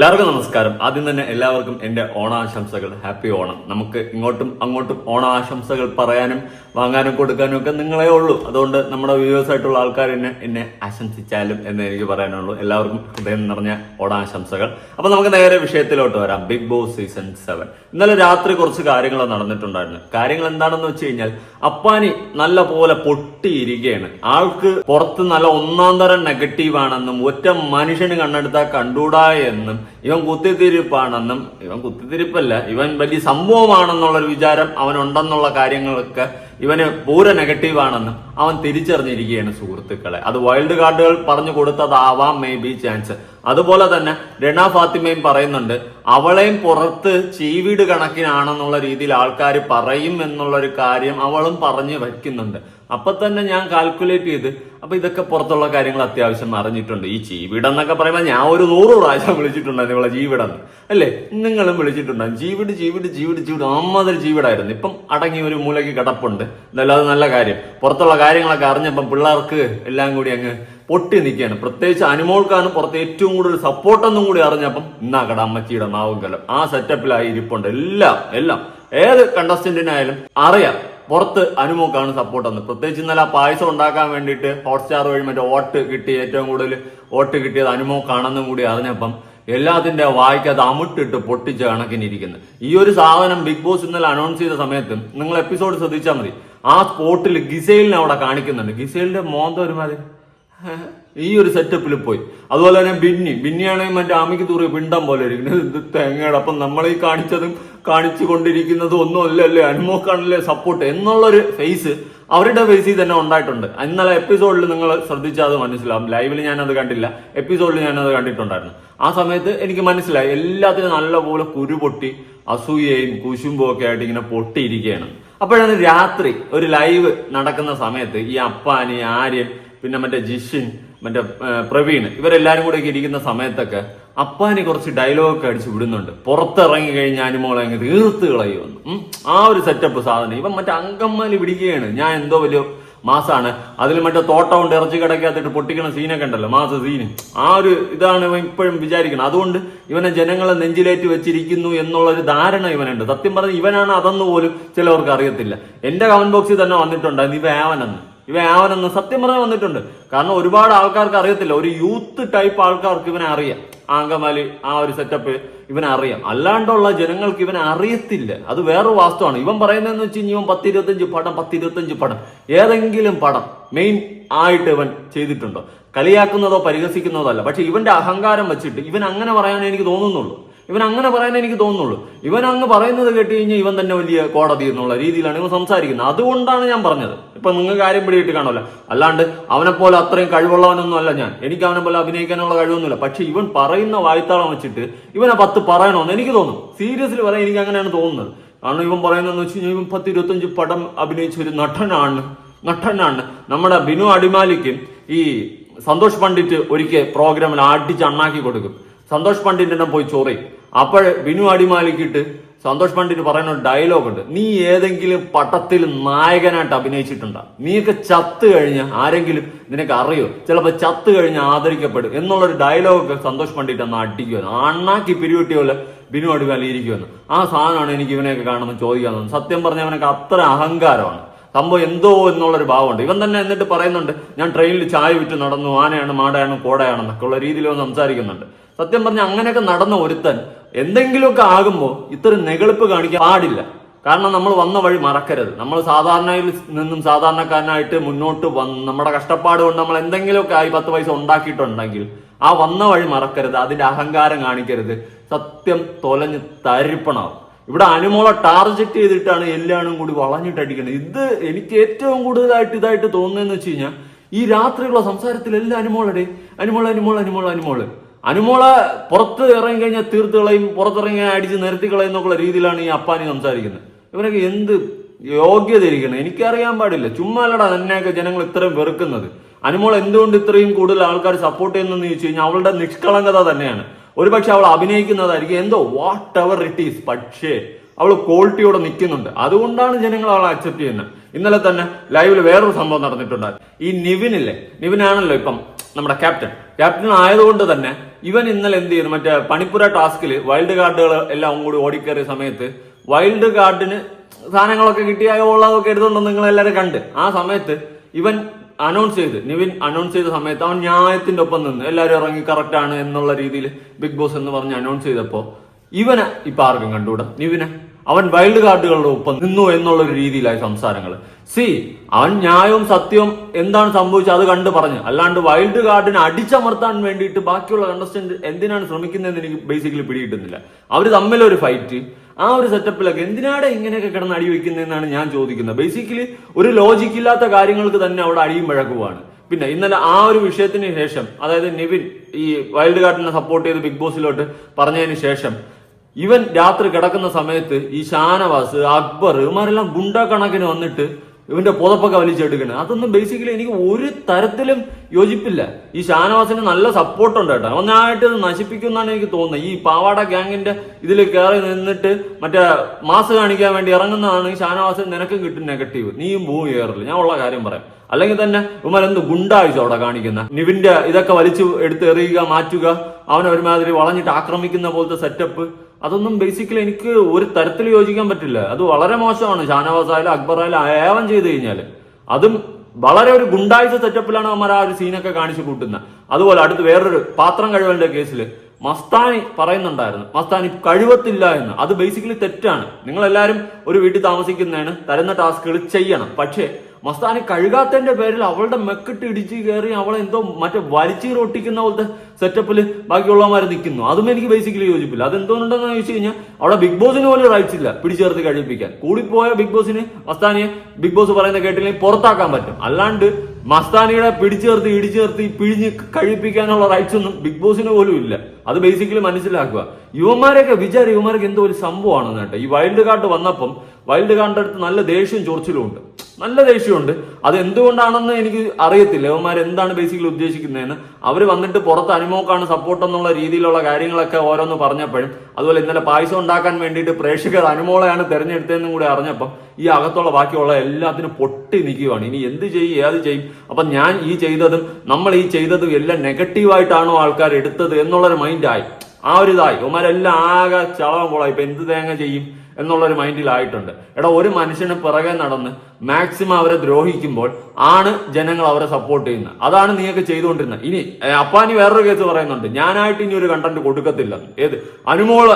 എല്ലാവർക്കും നമസ്കാരം. ആദ്യം തന്നെ എല്ലാവർക്കും എന്റെ ഓണാശംസകൾ. ഹാപ്പി ഓണം. നമുക്ക് ഇങ്ങോട്ടും അങ്ങോട്ടും ഓണാശംസകൾ പറയാനും വാങ്ങാനും കൊടുക്കാനും ഒക്കെ നിങ്ങളെ ഉള്ളൂ. അതുകൊണ്ട് നമ്മുടെ വ്യൂവേഴ്സ് ആയിട്ടുള്ള ആൾക്കാർ എന്നെ എന്നെ ആശംസിച്ചാലും എന്ന് എനിക്ക് പറയാനുള്ളൂ. എല്ലാവർക്കും ഹൃദയം നിറഞ്ഞ ഓണാശംസകൾ. അപ്പൊ നമുക്ക് നേരെ വിഷയത്തിലോട്ട് വരാം. ബിഗ് ബോസ് സീസൺ സെവൻ ഇന്നലെ രാത്രി കുറച്ച് കാര്യങ്ങൾ നടന്നിട്ടുണ്ടായിരുന്നു. കാര്യങ്ങൾ എന്താണെന്ന് വെച്ച് കഴിഞ്ഞാൽ അപ്പാനി നല്ല പോലെ പൊട്ടിയിരിക്കുകയാണ്. ആൾക്ക് പുറത്ത് നല്ല ഒന്നാം തരം നെഗറ്റീവ് ആണെന്നും ഒറ്റ മനുഷ്യന് കണ്ണെടുത്താൽ കണ്ടൂടാ എന്നും ഇവൻ കുത്തിത്തിരിപ്പാണെന്നും ഇവൻ കുത്തിത്തിരിപ്പല്ല ഇവൻ വലിയ സംഭവമാണെന്നുള്ളൊരു വിചാരം അവനുണ്ടെന്നുള്ള കാര്യങ്ങളൊക്കെ ഇവന് പൂര നെഗറ്റീവാണെന്നും അവൻ തിരിച്ചറിഞ്ഞിരിക്കുകയാണ് സുഹൃത്തുക്കളെ. അത് വൈൽഡ് കാർഡുകൾ പറഞ്ഞു കൊടുത്തതാവാം മേ ബി ചാൻസ് അതുപോലെ തന്നെ രണ ഫാത്തിമയും പറയുന്നുണ്ട് അവളെയും പുറത്ത് ചീവീട് കണക്കിനാണെന്നുള്ള രീതിയിൽ ആൾക്കാർ പറയും എന്നുള്ളൊരു കാര്യം അവളും പറഞ്ഞു വയ്ക്കുന്നുണ്ട് അപ്പൊ തന്നെ ഞാൻ കാൽക്കുലേറ്റ് ചെയ്ത് അപ്പൊ ഇതൊക്കെ പുറത്തുള്ള കാര്യങ്ങൾ അത്യാവശ്യം അറിഞ്ഞിട്ടുണ്ട്. ഈ ചീവിടം എന്നൊക്കെ പറയുമ്പോൾ ഞാൻ ഒരു നൂറ് പ്രാവശ്യം വിളിച്ചിട്ടുണ്ടായിരുന്നു ഇവളെ ജീവിടം അല്ലേ? നിങ്ങളും വിളിച്ചിട്ടുണ്ടാകും ജീവിട് ജീവിട് ജീവിട് ജീവിട്. അമ്മതൊരു ജീവിടായിരുന്നു. ഇപ്പം അടങ്ങി ഒരു മൂലയ്ക്ക് കിടപ്പുണ്ട്. അത് നല്ല കാര്യം. പുറത്തുള്ള കാര്യങ്ങളൊക്കെ അറിഞ്ഞപ്പം പിള്ളേർക്ക് എല്ലാം കൂടി അങ്ങ് പൊട്ടി നിൽക്കുകയാണ്. പ്രത്യേകിച്ച് അനുമോൾക്കാണ് പുറത്ത് ഏറ്റവും കൂടുതൽ സപ്പോർട്ടെന്നും കൂടി അറിഞ്ഞപ്പം ഇന്നാ കട അമ്മച്ചിയുടെ നാവും കലം ആ സെറ്റപ്പിലായി ഇരിപ്പുണ്ട്. എല്ലാം എല്ലാം. ഏത് കണ്ടസ്റ്റന്റിനായാലും അറിയാം. പുറത്ത് അനുമോക്കാണ് സപ്പോർട്ട് വന്നത് പ്രത്യേകിച്ച് ഇന്നലെ ആ പായസം ഉണ്ടാക്കാൻ വേണ്ടിയിട്ട് ഹോട്ട്സ്റ്റാർ വഴി മറ്റേ വോട്ട് കിട്ടി ഏറ്റവും കൂടുതൽ വോട്ട് കിട്ടിയത് അനുമോക്കാണെന്നും കൂടി അറിഞ്ഞപ്പം എല്ലാത്തിന്റെ വായിക്ക് അത് അമിട്ടിട്ട് പൊട്ടിച്ച കണക്കിനിരിക്കുന്നു. ഈ ഒരു സാധനം ബിഗ് ബോസ് ഇന്നലെ അനൗൺസ് ചെയ്ത സമയത്ത് നിങ്ങൾ എപ്പിസോഡ് ശ്രദ്ധിച്ചാൽ മതി. ആ സ്പോട്ടിൽ ഗിസൈലിനെ അവിടെ കാണിക്കുന്നുണ്ട്. ഗിസൈലിന്റെ മോന്ത ഒരുമാതിരി. ഈ ഒരു സെറ്റപ്പിൽ പോയി. അതുപോലെ തന്നെ ബിന്നി. ബിന്നിയാണെങ്കിൽ മറ്റേ ആമിക്ക് തൂറിയ പിണ്ടം പോലെ ഇരിക്കുന്നത്. ഇത് തേങ്ങയുടെ അപ്പം നമ്മൾ ഈ കാണിച്ചതും കാണിച്ചു കൊണ്ടിരിക്കുന്നതും ഒന്നും അല്ലല്ലേ? അനുമോക്കാണല്ലേ സപ്പോർട്ട് എന്നുള്ളൊരു ഫേസ് അവരുടെ ഫേസിൽ തന്നെ ഉണ്ടായിട്ടുണ്ട്. ഇന്നലെ എപ്പിസോഡിൽ നിങ്ങൾ ശ്രദ്ധിച്ചാൽ അത് മനസ്സിലാവും. ലൈവിൽ ഞാനത് കണ്ടില്ല. എപ്പിസോഡിൽ ഞാനത് കണ്ടിട്ടുണ്ടായിരുന്നു. ആ സമയത്ത് എനിക്ക് മനസ്സിലായി. എല്ലാത്തിനും നല്ലപോലെ കുരുപൊട്ടി അസൂയയും കുശുമ്പും ഒക്കെ ആയിട്ട് ഇങ്ങനെ പൊട്ടിയിരിക്കുകയാണ്. അപ്പോഴാണ് രാത്രി ഒരു ലൈവ് നടക്കുന്ന സമയത്ത് ഈ അപ്പാനി ആര്യൻ പിന്നെ മറ്റേ ജിഷിൻ മറ്റേ പ്രവീൺ ഇവരെല്ലാരും കൂടെ ഇരിക്കുന്ന സമയത്തൊക്കെ അപ്പാനി കുറച്ച് ഡയലോഗൊക്കെ അടിച്ച് വിടുന്നുണ്ട്. പുറത്തിറങ്ങി കഴിഞ്ഞാൽ അനുമോളെ അങ്ങ് തീർത്ത് കളയുമെന്ന്. ആ ഒരു സെറ്റപ്പ് സാധനം. ഇവൻ മറ്റേ അങ്കമ്മാലി പിടിക്കുകയാണ്. ഞാൻ എന്തോ വലിയ മാസാണ്. അതിൽ മറ്റേ തോട്ടം കൊണ്ട് ഇറച്ചി കിടക്കാത്തിട്ട് പൊട്ടിക്കണ സീനൊക്കെ ഉണ്ടല്ലോ മാസ സീന് ആ ഒരു ഇതാണ് ഇവൻ ഇപ്പോഴും വിചാരിക്കുന്നത് അതുകൊണ്ട് ഇവനെ ജനങ്ങളെ നെഞ്ചിലേറ്റ് വെച്ചിരിക്കുന്നു എന്നുള്ള ഒരു ധാരണ ഇവനുണ്ട്. സത്യം പറഞ്ഞ് ഇവനാണ് അതെന്ന് പോലും ചിലവർക്ക് അറിയത്തില്ല. എന്റെ കമന്റ് ബോക്സിൽ തന്നെ വന്നിട്ടുണ്ടായിരുന്നു ഇവ ആവനെന്ന്. ഇവ ആവനെന്ന് സത്യം പറഞ്ഞാൽ വന്നിട്ടുണ്ട്. കാരണം ഒരുപാട് ആൾക്കാർക്ക് അറിയത്തില്ല. ഒരു യൂത്ത് ടൈപ്പ് ആൾക്കാർക്ക് ഇവനെ അറിയാം. ആങ്കമാലി ആ ഒരു സെറ്റപ്പ് ഇവനെ അറിയാം. അല്ലാണ്ടുള്ള ജനങ്ങൾക്ക് ഇവനെ അറിയത്തില്ല. അത് വേറൊരു വാസ്തുവാണ്. ഇവൻ പറയുന്നതെന്ന് വെച്ച് കഴിഞ്ഞാൽ ഇവൻ പത്തിരുപത്തഞ്ച് പടം പത്തിരുപത്തഞ്ച് പടം. ഏതെങ്കിലും പടം മെയിൻ ആയിട്ട് ഇവൻ ചെയ്തിട്ടുണ്ടോ? കളിയാക്കുന്നതോ പരിഹസിക്കുന്നതോ അല്ല. പക്ഷെ ഇവന്റെ അഹങ്കാരം വെച്ചിട്ട് ഇവൻ അങ്ങനെ പറയാനേ എനിക്ക് തോന്നുന്നുള്ളൂ. ഇവൻ അങ്ങനെ പറയാൻ എനിക്ക് തോന്നുന്നുള്ളൂ. ഇവൻ അങ്ങ് പറയുന്നത് കേട്ട് കഴിഞ്ഞാൽ ഇവൻ തന്നെ വലിയ കോടതി എന്നുള്ള രീതിയിലാണ് ഇവൻ സംസാരിക്കുന്നത്. അതുകൊണ്ടാണ് ഞാൻ പറഞ്ഞത്. ഇപ്പൊ നിങ്ങൾ കാര്യം പിടിയിട്ട് കാണുമല്ലോ. അല്ലാണ്ട് അവനെ പോലെ അത്രയും കഴിവുള്ളവനൊന്നും അല്ല ഞാൻ. എനിക്ക് അവനെ പോലെ അഭിനയിക്കാനുള്ള കഴിവൊന്നുമില്ല. പക്ഷെ ഇവൻ പറയുന്ന വായ്ത്താളം വെച്ചിട്ട് ഇവനെ പത്ത് പറയണമെന്ന് എനിക്ക് തോന്നും. സീരിയസ്ലി പറയാൻ എനിക്ക് അങ്ങനെയാണ് തോന്നുന്നത്. കാരണം ഇവൻ പറയുന്നതെന്ന് വെച്ച് കഴിഞ്ഞാൽ ഇവൻ പത്ത് ഇരുപത്തഞ്ച് പടം അഭിനയിച്ച ഒരു നടനാണ്. നടനാണ്. നമ്മുടെ ബിനു അടിമാലിക്ക് ഈ സന്തോഷ് പണ്ഡിറ്റ് ഒരിക്കൽ പ്രോഗ്രാമിൽ അടിച്ച് അണ്ണാക്കി കൊടുക്കും. സന്തോഷ് പണ്ഡിറ്റിനെ പോയി ചോറി അപ്പോൾ ബിനു അടിമാലിക്കിട്ട് സന്തോഷ് പണ്ഡിറ്റ് പറയുന്ന ഡയലോഗ് ഉണ്ട് നീ ഏതെങ്കിലും പട്ടത്തിൽ നായകനായിട്ട് അഭിനയിച്ചിട്ടുണ്ടോ? നീയൊക്കെ ചത്ത് കഴിഞ്ഞ് ആരെങ്കിലും നിനക്ക് അറിയോ? ചിലപ്പോൾ ചത്ത് കഴിഞ്ഞ് ആദരിക്കപ്പെടും. എന്നുള്ളൊരു ഡയലോഗ് സന്തോഷ് പണ്ഡിറ്റ് അന്ന് അടിക്കുമെന്ന് അണ്ണാക്കി പിരിവെട്ടിയ പോലെ ബിനു അടിമാലി ഇരിക്കുമെന്ന് ആ സാധനമാണ് എനിക്ക് ഇവനെയൊക്കെ കാണുമ്പോൾ ചോദിക്കാൻ തോന്നുന്നത് സത്യം പറഞ്ഞ അവനൊക്കെ അത്ര അഹങ്കാരമാണ്. സംഭവം എന്തോ എന്നുള്ളൊരു ഭാവമുണ്ട്. ഇവൻ തന്നെ എന്നിട്ട് പറയുന്നുണ്ട് ഞാൻ ട്രെയിനിൽ ചായ വിറ്റ് നടന്നു ആനയാണ് മാടയാണ് കോടയാണെന്നൊക്കെ ഉള്ള രീതിയിൽ സംസാരിക്കുന്നുണ്ട്. സത്യം പറഞ്ഞ അങ്ങനെയൊക്കെ നടന്ന ഒരുത്തൻ എന്തെങ്കിലുമൊക്കെ ആകുമ്പോൾ ഇത്തരം നെകളിപ്പ് കാണിക്കാൻ പാടില്ല. കാരണം നമ്മൾ വന്ന വഴി മറക്കരുത്. നമ്മൾ സാധാരണയിൽ നിന്നും സാധാരണക്കാരനായിട്ട് മുന്നോട്ട് വന്ന് നമ്മുടെ കഷ്ടപ്പാട് കൊണ്ട് നമ്മൾ എന്തെങ്കിലുമൊക്കെ ആയി പത്ത് പൈസ ഉണ്ടാക്കിയിട്ടുണ്ടെങ്കിൽ ആ വന്ന വഴി മറക്കരുത്. അതിന്റെ അഹങ്കാരം കാണിക്കരുത്. സത്യം തൊലഞ്ഞ് തരിപ്പണാവും ഇവിടെ അനുമോളെ ടാർജറ്റ് ചെയ്തിട്ടാണ് എല്ലാവരും കൂടി വളഞ്ഞിട്ട് അടിക്കുന്നത് ഇത് എനിക്ക് ഏറ്റവും കൂടുതലായിട്ട് ഇതായിട്ട് തോന്നുന്നതെന്ന് വെച്ച് കഴിഞ്ഞാൽ ഈ രാത്രിയുള്ള സംസാരത്തിൽ എല്ലാ അനുമോളടെ അനുമോൾ അനുമോൾ അനുമോൾ അനുമോൾ അനുമോളെ പുറത്ത് ഇറങ്ങി കഴിഞ്ഞാൽ തീർത്ത് കളയും പുറത്തിറങ്ങി അടിച്ച് നിരത്തി കളയും എന്നുള്ള രീതിയിലാണ് ഈ അപ്പാനി സംസാരിക്കുന്നത്. ഇവനൊക്കെ എന്ത് യോഗ്യത ഇരിക്കണം എനിക്കറിയാൻ പാടില്ല. ചുമ്മാ അല്ലടാ തന്നെയൊക്കെ ജനങ്ങൾ ഇത്രയും വെറുക്കുന്നത്. അനുമോൾ എന്തുകൊണ്ട് ഇത്രയും കൂടുതൽ ആൾക്കാർ സപ്പോർട്ട് ചെയ്യുന്നതെന്ന് ചോദിച്ചു കഴിഞ്ഞാൽ അവളുടെ നിഷ്കളങ്കത തന്നെയാണ്. ഒരുപക്ഷെ അവൾ അഭിനയിക്കുന്നതായിരിക്കും. എന്തോ വാട്ട് എവർ ഇറ്റ് ഈസ് പക്ഷേ അവൾ ക്വാളിറ്റിയോടെ നിൽക്കുന്നുണ്ട്. അതുകൊണ്ടാണ് ജനങ്ങൾ അവളെ അക്സെപ്റ്റ് ചെയ്യുന്നത്. ഇന്നലെ തന്നെ ലൈവിൽ വേറൊരു സംഭവം നടന്നിട്ടുണ്ട്. ഈ നിവിനില്ലേ? നിവിനാണല്ലോ ഇപ്പം നമ്മുടെ ക്യാപ്റ്റൻ ക്യാപ്റ്റൻ ആയതുകൊണ്ട് തന്നെ ഇവൻ ഇന്നലെ എന്ത് ചെയ്യുന്നു മറ്റേ പണിപ്പുര ടാസ്കിൽ വൈൽഡ് കാർഡുകൾ എല്ലാം കൂടി ഓടിക്കേറിയ സമയത്ത് വൈൽഡ് കാർഡിന് സാധനങ്ങളൊക്കെ കിട്ടിയ ഉള്ളതൊക്കെ എടുത്തോണ്ട് നിങ്ങൾ എല്ലാവരും കണ്ട്. ആ സമയത്ത് ഇവൻ അനൗൺസ് ചെയ്ത് നിവിൻ അനൗൺസ് ചെയ്ത സമയത്ത് അവൻ ന്യായത്തിന്റെ ഒപ്പം നിന്ന് എല്ലാവരും ഇറങ്ങി കറക്റ്റ് ആണ് എന്നുള്ള രീതിയിൽ ബിഗ് ബോസ് എന്ന് പറഞ്ഞ് അനൗൺസ് ചെയ്തപ്പോ ഇവനെ ഇപ്പൊ ആർക്കും കണ്ടുകൂടാ? നിവിനെ. അവൻ വൈൽഡ് കാർഡുകളുടെ ഒപ്പം നിന്നു എന്നുള്ള ഒരു രീതിയിലായി സംസാരങ്ങൾ സി അവൻ ന്യായവും സത്യവും എന്താണ് സംഭവിച്ചത് അത് കണ്ട് പറഞ്ഞു. അല്ലാണ്ട് വൈൽഡ് കാർഡിനെ അടിച്ചമർത്താൻ വേണ്ടിയിട്ട് ബാക്കിയുള്ള കണ്ടസ്റ്റന്റ് എന്തിനാണ് ശ്രമിക്കുന്നതെന്ന് എനിക്ക് ബേസിക്കലി പിടികിട്ടുന്നില്ല. അവർ തമ്മിലൊരു ഫൈറ്റ് ആ ഒരു സെറ്റപ്പിലൊക്കെ എന്തിനാണ് ഇങ്ങനെയൊക്കെ കിടന്ന് അടി വെക്കുന്നതെന്നാണ് ഞാൻ ചോദിക്കുന്നത്. ബേസിക്കലി ഒരു ലോജിക്ക് ഇല്ലാത്ത കാര്യങ്ങൾക്ക് തന്നെ അവിടെ അടിയും വഴക്കുവാണ്. പിന്നെ ഇന്നലെ ആ ഒരു വിഷയത്തിന് ശേഷം അതായത് നിവിൻ ഈ വൈൽഡ് കാർഡിനെ സപ്പോർട്ട് ചെയ്ത് ബിഗ് ബോസിലോട്ട് പറഞ്ഞതിന് ശേഷം ഇവൻ രാത്രി കിടക്കുന്ന സമയത്ത് ഈ ഷാനവാസ് അക്ബർ ഇവന്മാരെല്ലാം ഗുണ്ട കണക്കിന് വന്നിട്ട് ഇവന്റെ പുതപ്പൊക്കെ വലിച്ചെടുക്കണേ. അതൊന്നും ബേസിക്കലി എനിക്ക് ഒരു തരത്തിലും യോജിപ്പില്ല. ഈ ഷാനവാസിന് നല്ല സപ്പോർട്ട് ഉണ്ട് കേട്ടോ. ഒന്നായിട്ട് ഇത് നശിപ്പിക്കുമെന്നാണ് എനിക്ക് തോന്നുന്നത്. ഈ പാവാട ഗ്യാങ്ങിന്റെ ഇതിൽ കയറി നിന്നിട്ട് മറ്റേ മാസ് കാണിക്കാൻ വേണ്ടി ഇറങ്ങുന്നതാണ് ഈ ഷാനവാസിന് നിനക്ക് കിട്ടും നെഗറ്റീവ് നീയും ഭൂമി കയറില്ല ഞാൻ ഉള്ള കാര്യം പറയാം. അല്ലെങ്കിൽ തന്നെ എന്ത് ഗുണ്ടാഴ്ച അവിടെ കാണിക്കുന്ന? നിവിന്റെ ഇതൊക്കെ വലിച്ചു എടുത്ത് എറിയുക മാറ്റുക അവനെ ഒരുമാതിരി വളഞ്ഞിട്ട് ആക്രമിക്കുന്ന പോലത്തെ സെറ്റപ്പ് അതൊന്നും ബേസിക്കലി എനിക്ക് ഒരു തരത്തിൽ യോജിക്കാൻ പറ്റില്ല. അത് വളരെ മോശമാണ്. ഷാനവാസ് ആയാലും അക്ബർ ആയാലും ഏവൻ ചെയ്ത് കഴിഞ്ഞാൽ അതും വളരെ ഒരു ഗുണ്ടാഴ്ച സെറ്റപ്പിലാണ് അവന്മാർ ആ ഒരു സീനൊക്കെ കാണിച്ചു കൂട്ടുന്നത് അതുപോലെ അടുത്ത് വേറൊരു പാത്രം കഴിവലിന്റെ കേസിൽ മസ്താനി പറയുന്നുണ്ടായിരുന്നു. മസ്താനി കഴിവത്തില്ല എന്ന്. അത് ബേസിക്കലി തെറ്റാണ്. നിങ്ങൾ എല്ലാവരും ഒരു വീട്ടിൽ താമസിക്കുന്നതാണ് തരുന്ന ടാസ്കുകൾ ചെയ്യണം. പക്ഷേ മസ്താനി കഴുകാത്തതിന്റെ പേരിൽ അവളുടെ മെക്കിട്ട് ഇടിച്ച് കയറി അവളെ എന്തോ മറ്റേ വലിച്ചീർ ഒട്ടിക്കുന്ന പോലത്തെ സെറ്റപ്പിൽ ബാക്കിയുള്ളവന്മാർ നിൽക്കുന്നു. അതും എനിക്ക് ബേസിക്കലി യോജിപ്പില്ല. അതെന്തുകൊണ്ടെന്ന് ചോദിച്ചു കഴിഞ്ഞാൽ അവിടെ ബിഗ് ബോസിന് പോലും റൈറ്റ്സ് ഇല്ല പിടിച്ചേർത്ത് കഴിപ്പിക്കാൻ. കൂടിപ്പോയ ബിഗ് ബോസിന് മസ്താനിയെ ബിഗ് ബോസ് പറയുന്ന കേട്ടില്ലെങ്കിൽ പുറത്താക്കാൻ പറ്റും. അല്ലാണ്ട് മസ്താനിയുടെ പിടിച്ചേർത്ത് ഇടിച്ചേർത്ത് പിഴിഞ്ഞ് കഴിപ്പിക്കാനുള്ള റൈറ്റ്സ് ഒന്നും ബിഗ് ബോസിന് പോലും ഇല്ല. അത് ബേസിക്കലി മനസ്സിലാക്കുക. യുവന്മാരെയൊക്കെ വിചാരം യുവന്മാർക്ക് എന്തോ ഒരു സംഭവമാണെന്ന് കേട്ടോ. ഈ വൈൽഡ് കാർഡ് വന്നപ്പം വൈൽഡ് കാർഡിന്റെ അടുത്ത് നല്ല ദേഷ്യം ചൊറിച്ചിലും ഉണ്ട്. നല്ല ദേഷ്യമുണ്ട്. അത് എന്തുകൊണ്ടാണെന്ന് എനിക്ക് അറിയത്തില്ല. അവന്മാർ എന്താണ് ബേസിക്കലി ഉദ്ദേശിക്കുന്നതെന്ന്. അവർ വന്നിട്ട് പുറത്ത് അനുമോക്കാണ് സപ്പോർട്ട് എന്നുള്ള രീതിയിലുള്ള കാര്യങ്ങളൊക്കെ ഓരോന്ന് പറഞ്ഞപ്പോഴും അതുപോലെ ഇന്നലെ പായസം ഉണ്ടാക്കാൻ വേണ്ടിയിട്ട് പ്രേക്ഷകർ അനുമോളെയാണ് തെരഞ്ഞെടുത്തതെന്നും കൂടി അറിഞ്ഞപ്പം ഈ അകത്തുള്ള ബാക്കിയുള്ള എല്ലാത്തിനും പൊട്ടി നിൽക്കുകയാണ്. ഇനി എന്ത് ചെയ്യും? ഏത് ചെയ്യും? അപ്പം ഞാൻ ഈ ചെയ്തതും നമ്മൾ ഈ ചെയ്തതും എല്ലാം നെഗറ്റീവായിട്ടാണോ ആൾക്കാർ എടുത്തത് എന്നുള്ളൊരു മൈൻഡായി ആ ഒരു ഇതായി. ഉമാരെല്ലാം ആകെ ചളവം കൊളായി ഇപ്പൊ എന്ത് തേങ്ങ ചെയ്യും? എന്നുള്ളൊരു മൈൻഡിലായിട്ടുണ്ട്. എടാ ഒരു മനുഷ്യന് പിറകെ നടന്ന് മാക്സിമം അവരെ ദ്രോഹിക്കുമ്പോൾ ആണ് ജനങ്ങൾ അവരെ സപ്പോർട്ട് ചെയ്യുന്നത്. അതാണ് നീയൊക്കെ ചെയ്തുകൊണ്ടിരുന്നത്. ഇനി അപ്പാനി വേറൊരു കേസ് പറയുന്നുണ്ട്. ഞാനായിട്ട് ഇനി ഒരു കണ്ടന്റ് കൊടുക്കത്തില്ല ഏത്? അനുമോൾ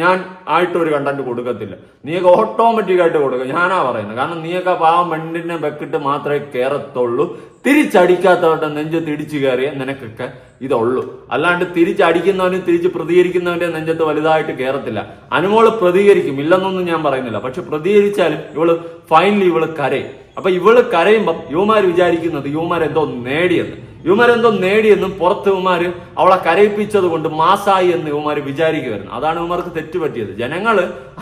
ഞാൻ ആയിട്ട് ഒരു കണ്ടന്റ് കൊടുക്കത്തില്ല. നീയൊക്കെ ഓട്ടോമാറ്റിക് ആയിട്ട് കൊടുക്കുക ഞാനാ പറയുന്നത്. കാരണം നീയൊക്കെ പാവം പെണ്ണിനെ വെക്കിട്ട് മാത്രമേ കയറത്തുള്ളൂ തിരിച്ചടിക്കാത്തവരുടെ നെഞ്ചത്ത് ഇടിച്ചു കയറിയ നിനക്കൊക്കെ ഇതുള്ളൂ. അല്ലാണ്ട് തിരിച്ചടിക്കുന്നവനും തിരിച്ച് പ്രതികരിക്കുന്നവന്റെ നെഞ്ചത്ത് വലുതായിട്ട് കയറത്തില്ല അനുമോൾ പ്രതികരിക്കും. ഇല്ലെന്നൊന്നും ഞാൻ പറയുന്നില്ല. പക്ഷെ പ്രതികരിച്ചാലും ഇവൾ ഫൈനലി ഇവൾ കരയും. അപ്പൊ ഇവൾ കരയുമ്പം യുവമാര് വിചാരിക്കുന്നത് യുവമാർ എന്തോ നേടിയെന്ന്. യുവമാരെന്തോ നേടിയെന്നും പുറത്ത് ഇവമാര് അവളെ കരയിപ്പിച്ചത് കൊണ്ട് മാസായി എന്ന് ഇവമാര് വിചാരിക്കുമായിരുന്നു അതാണ് യുവമാർക്ക് തെറ്റുപറ്റിയത് ജനങ്ങൾ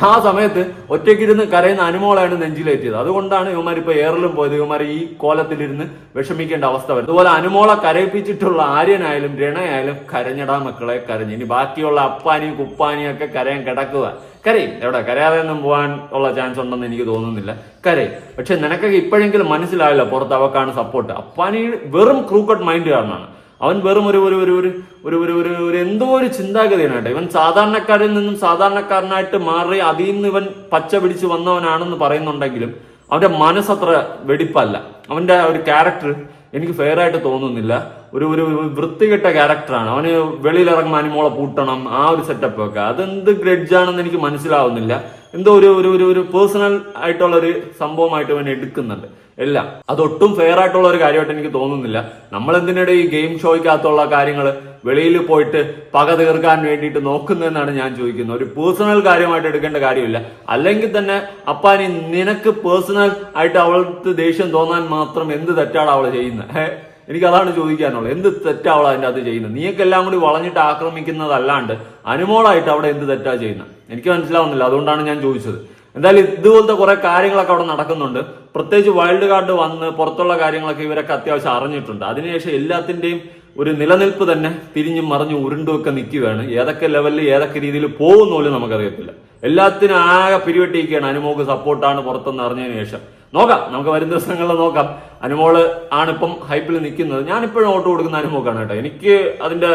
ആ സമയത്ത് ഒറ്റയ്ക്കിരുന്ന് കരയുന്ന അനുമോളാണ് നെഞ്ചിലേറ്റിയത്. അതുകൊണ്ടാണ് യുവമാർ ഇപ്പൊ ഏറിലും പോയത്. ഇവമാർ ഈ കോലത്തിലിരുന്ന് വിഷമിക്കേണ്ട അവസ്ഥ വരും അതുപോലെ അനുമോളെ കരയിപ്പിച്ചിട്ടുള്ള ആര്യനായാലും രണയായാലും കരഞ്ഞടാ മക്കളെ കരഞ്ഞു. ഇനി ബാക്കിയുള്ള അപ്പാനിയും കുപ്പാനിയും ഒക്കെ കരയാൻ കിടക്കുക. കരയും. എവിടെ? കരയാതെ ഒന്നും പോകാൻ ഉള്ള ചാൻസ് ഉണ്ടെന്ന് എനിക്ക് തോന്നുന്നില്ല. കരയും. പക്ഷെ നിനക്കൊക്കെ ഇപ്പോഴെങ്കിലും മനസ്സിലാവില്ല പുറത്ത് അവക്കാണ് സപ്പോർട്ട് അപ്പാനി വെറും ക്രൂക്കട്ട് മൈൻഡ് കാരണമാണ് അവൻ വെറും ഒരു ഒരു ഒരു ഒരു ഒരു ഒരു ഒരു ഒരു എന്തോ ഒരു ചിന്താഗതിയാണ്. കേട്ടോ ഇവൻ സാധാരണക്കാരിൽ നിന്നും സാധാരണക്കാരനായിട്ട് മാറി അതിൽ നിന്ന് ഇവൻ പച്ച പിടിച്ച് വന്നവനാണെന്ന് പറയുന്നുണ്ടെങ്കിലും അവന്റെ മനസ്സത്ര വെടിപ്പല്ല. അവന്റെ ഒരു ക്യാരക്ടർ എനിക്ക് ഫെയർ ആയിട്ട് തോന്നുന്നില്ല. ഒരു ഒരു വൃത്തികെട്ട ക്യാരക്ടറാണ് അവന് വെളിയിലിറങ്ങുമ്പോൾ മോളെ പൂട്ടണം ആ ഒരു സെറ്റപ്പ് ഒക്കെ. അതെന്ത് ഗ്രഡ്ജ് ആണെന്ന് എനിക്ക് മനസ്സിലാവുന്നില്ല. എന്തോ ഒരു ഒരു ഒരു ഒരു പേഴ്സണൽ ആയിട്ടുള്ള ഒരു സംഭവമായിട്ട് അവൻ എടുക്കുന്നുണ്ട്. എല്ലാം. അതൊട്ടും ഫെയർ ആയിട്ടുള്ള ഒരു കാര്യമായിട്ട് എനിക്ക് തോന്നുന്നില്ല. നമ്മൾ എന്തിനിടെ ഈ ഗെയിം ഷോയ്ക്കകത്തുള്ള കാര്യങ്ങൾ വെളിയിൽ പോയിട്ട് പക തീർക്കാൻ വേണ്ടിയിട്ട് നോക്കുന്നതെന്നാണ് ഞാൻ ചോദിക്കുന്നത്. ഒരു പേഴ്സണൽ കാര്യമായിട്ട് എടുക്കേണ്ട കാര്യമില്ല. അല്ലെങ്കിൽ തന്നെ അപ്പാനി നിനക്ക് പേഴ്സണൽ ആയിട്ട് അവൾക്ക് ദേഷ്യം തോന്നാൻ മാത്രം എന്ത് തെറ്റാണ് അവൾ ചെയ്യുന്നത്? എനിക്ക് അതാണ് ചോദിക്കാനുള്ളത്. എന്ത് തെറ്റാ അവൾ അതിന്റെ അത് ചെയ്യുന്നത്? നീയൊക്കെ എല്ലാം കൂടി വളഞ്ഞിട്ട് ആക്രമിക്കുന്നതല്ലാണ്ട് അനുമോളായിട്ട് അവിടെ എന്ത് തെറ്റാ ചെയ്യുന്നത്? എനിക്ക് മനസ്സിലാവുന്നില്ല. അതുകൊണ്ടാണ് ഞാൻ ചോദിച്ചത്. എന്തായാലും ഇതുപോലത്തെ കുറെ കാര്യങ്ങളൊക്കെ അവിടെ നടക്കുന്നുണ്ട്. പ്രത്യേകിച്ച് വൈൽഡ് കാർഡ് വന്ന് പുറത്തുള്ള കാര്യങ്ങളൊക്കെ ഇവരൊക്കെ അത്യാവശ്യം അറിഞ്ഞിട്ടുണ്ട്. അതിനുശേഷം എല്ലാത്തിന്റെയും ഒരു നിലനിൽപ്പ് തന്നെ തിരിഞ്ഞും മറിഞ്ഞും ഉരുണ്ടുമൊക്കെ നിൽക്കുകയാണ്. ഏതൊക്കെ ലെവലിൽ ഏതൊക്കെ രീതിയിൽ പോകുന്ന പോലും നമുക്കറിയത്തില്ല. എല്ലാത്തിനും ആകെ പിരിവെട്ടിയിരിക്കുകയാണ്. അനുമോക്ക് സപ്പോർട്ടാണ് പുറത്തെന്ന് അറിഞ്ഞതിന് ശേഷം. നോക്കാം. നമുക്ക് വരും ദിവസങ്ങളിൽ നോക്കാം. അനുമോൾ ആണിപ്പം ഹൈപ്പിൽ നിൽക്കുന്നത്. ഞാനിപ്പോഴും ഓട്ട് കൊടുക്കുന്ന അനുമോക്കാണ് കേട്ടോ. എനിക്ക് അതിന്റെ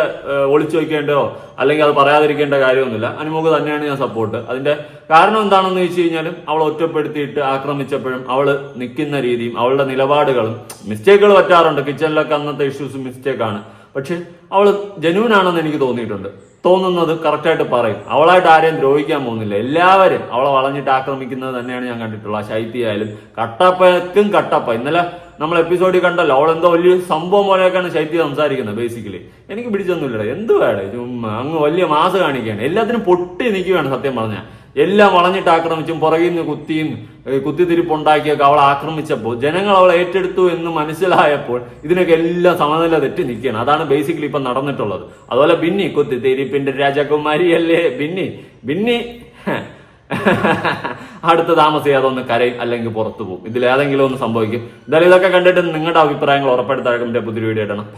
ഒളിച്ചു വയ്ക്കേണ്ടോ അല്ലെങ്കിൽ അത് പറയാതിരിക്കേണ്ട കാര്യമൊന്നുമില്ല. അനുമോക്ക് തന്നെയാണ് ഞാൻ സപ്പോർട്ട് അതിന്റെ കാരണം എന്താണെന്ന് വെച്ച് കഴിഞ്ഞാലും അവൾ ഒറ്റപ്പെടുത്തിയിട്ട് ആക്രമിച്ചപ്പോഴും അവൾ നിൽക്കുന്ന രീതിയും അവളുടെ നിലപാടുകളും മിസ്റ്റേക്കുകൾ പറ്റാറുണ്ട്. കിച്ചണിലൊക്കെ അന്നത്തെ ഇഷ്യൂസ് മിസ്റ്റേക്കാണ് പക്ഷെ അവൾ ജനുവിനാണെന്ന് എനിക്ക് തോന്നിയിട്ടുണ്ട്. തോന്നുന്നത് കറക്റ്റായിട്ട് പറയും. അവളായിട്ട് ആരെയും ദ്രോഹിക്കാൻ പോകുന്നില്ല. എല്ലാവരും അവളെ വളഞ്ഞിട്ട് ആക്രമിക്കുന്നത് തന്നെയാണ് ഞാൻ കണ്ടിട്ടുള്ളത്. ആ ശൈത്യ ആയാലും കട്ടപ്പയ്ക്കും കട്ടപ്പ. ഇന്നലെ നമ്മൾ എപ്പിസോഡിൽ കണ്ടല്ലോ. അവൾ എന്തോ വലിയ സംഭവം പോലെയൊക്കെയാണ് ശൈത്യ സംസാരിക്കുന്നത് ബേസിക്കലി എനിക്ക് പിടിച്ചൊന്നുമില്ല എന്ത് വേണം അങ്ങ് വലിയ മാസ് കാണിക്കുകയാണ്. എല്ലാത്തിനും പൊട്ടി നിൽക്കുകയാണ് സത്യം പറഞ്ഞാൽ. എല്ലാം വളഞ്ഞിട്ട് ആക്രമിച്ചും പുറകിൽ നിന്ന് കുത്തിയും കുത്തിത്തിരിപ്പുണ്ടാക്കിയൊക്കെ അവളെ ആക്രമിച്ചപ്പോൾ ജനങ്ങൾ അവളെ ഏറ്റെടുത്തു എന്ന് മനസ്സിലായപ്പോൾ ഇതിനൊക്കെ എല്ലാം സമനില തെറ്റി നിൽക്കുകയാണ്. അതാണ് ബേസിക്കലി ഇപ്പം നടന്നിട്ടുള്ളത്. അതുപോലെ ബിന്നി കുത്തിത്തിരിപ്പിന്റെ രാജകുമാരിയല്ലേ ബിന്നി? ബിന്നി അടുത്ത താമസിയാതെ ഒന്ന് കരയും അല്ലെങ്കിൽ പുറത്തു പോകും. ഇതിൽ ഏതെങ്കിലും ഒന്ന് സംഭവിക്കും. എന്തായാലും ഇതൊക്കെ കണ്ടിട്ട് നിങ്ങളുടെ അഭിപ്രായങ്ങൾ ഉറപ്പെടുത്താൻ പുതിയ വീഡിയോ ഇടണം.